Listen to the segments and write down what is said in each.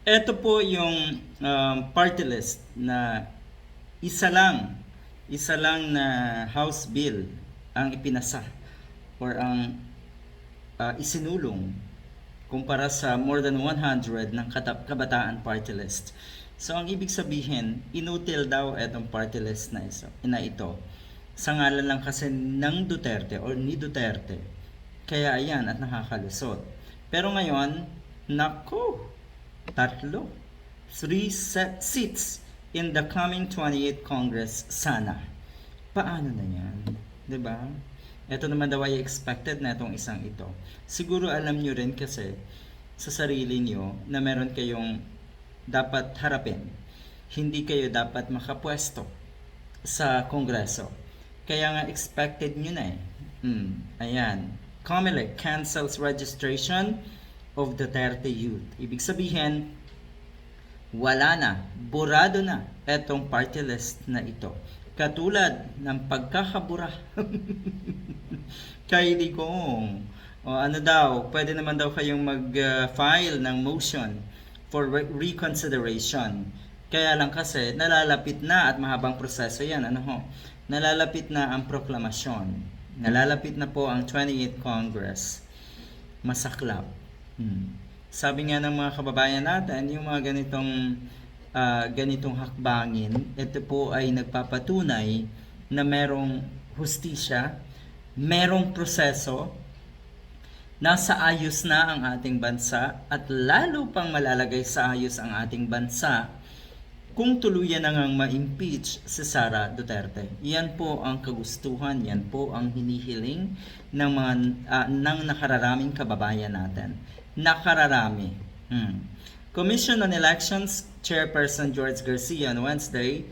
Ito po yung um, party list na isa lang, isa lang na House Bill ang ipinasa or ang uh, isinulong kumpara sa more than 100 ng katap- kabataan party list. So ang ibig sabihin, inutil daw itong party list na, isa, na ito sa ngalan lang kasi ng Duterte or ni Duterte. Kaya ayan at nakakalusot. Pero ngayon, nako, tatlo. Three seats in the coming 28th Congress sana. Paano na yan? ba? Ito naman daw ay expected na itong isang ito. Siguro alam nyo rin kasi sa sarili nyo na meron kayong dapat harapin. Hindi kayo dapat makapwesto sa Kongreso. Kaya nga expected nyo na eh. Hmm, ayan. COMELEC cancels registration of Duterte youth. Ibig sabihin, wala na, burado na etong party list na ito. Katulad ng pagkakabura kay Digong. O ano daw, pwede naman daw kayong mag-file ng motion for re- reconsideration. Kaya lang kasi nalalapit na at mahabang proseso yan. Ano ho? Nalalapit na ang proklamasyon. Nalalapit na po ang 28th Congress. Masaklap. Hmm. Sabi nga ng mga kababayan natin, yung mga ganitong ah, ganitong hakbangin, ito po ay nagpapatunay na merong hustisya, merong proseso, nasa ayos na ang ating bansa at lalo pang malalagay sa ayos ang ating bansa kung tuluyan na ngang ma-impeach si Sara Duterte. Yan po ang kagustuhan, yan po ang hinihiling ng mga ah, ng nakararaming kababayan natin. Nakararami. Hmm. Commission on Elections Chairperson George Garcia on Wednesday,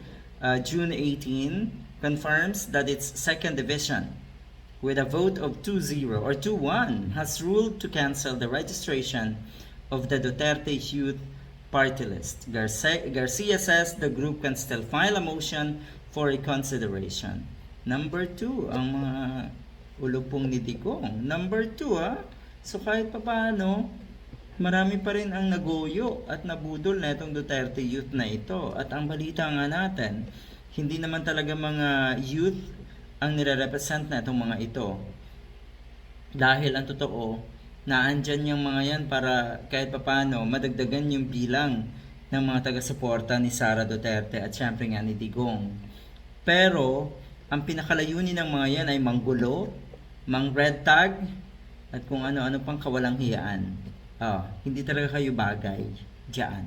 uh, June 18, confirms that its second division with a vote of 2-0 or 2-1 has ruled to cancel the registration of the Duterte Youth Party List. Garcia, Garcia says the group can still file a motion for reconsideration. Number 2, ang mga ulupong ni Digong. Number 2, ah. So kahit pa paano, marami pa rin ang nagoyo at nabudol na itong Duterte youth na ito. At ang balita nga natin, hindi naman talaga mga youth ang nire-represent na itong mga ito. Dahil ang totoo, naandyan yung mga yan para kahit papano madagdagan yung bilang ng mga taga-suporta ni Sara Duterte at syempre nga ni Digong. Pero, ang pinakalayunin ng mga yan ay manggulo, mang red tag, at kung ano-ano pang kawalang hiyaan. Ah, hindi talaga kayo bagay diyan.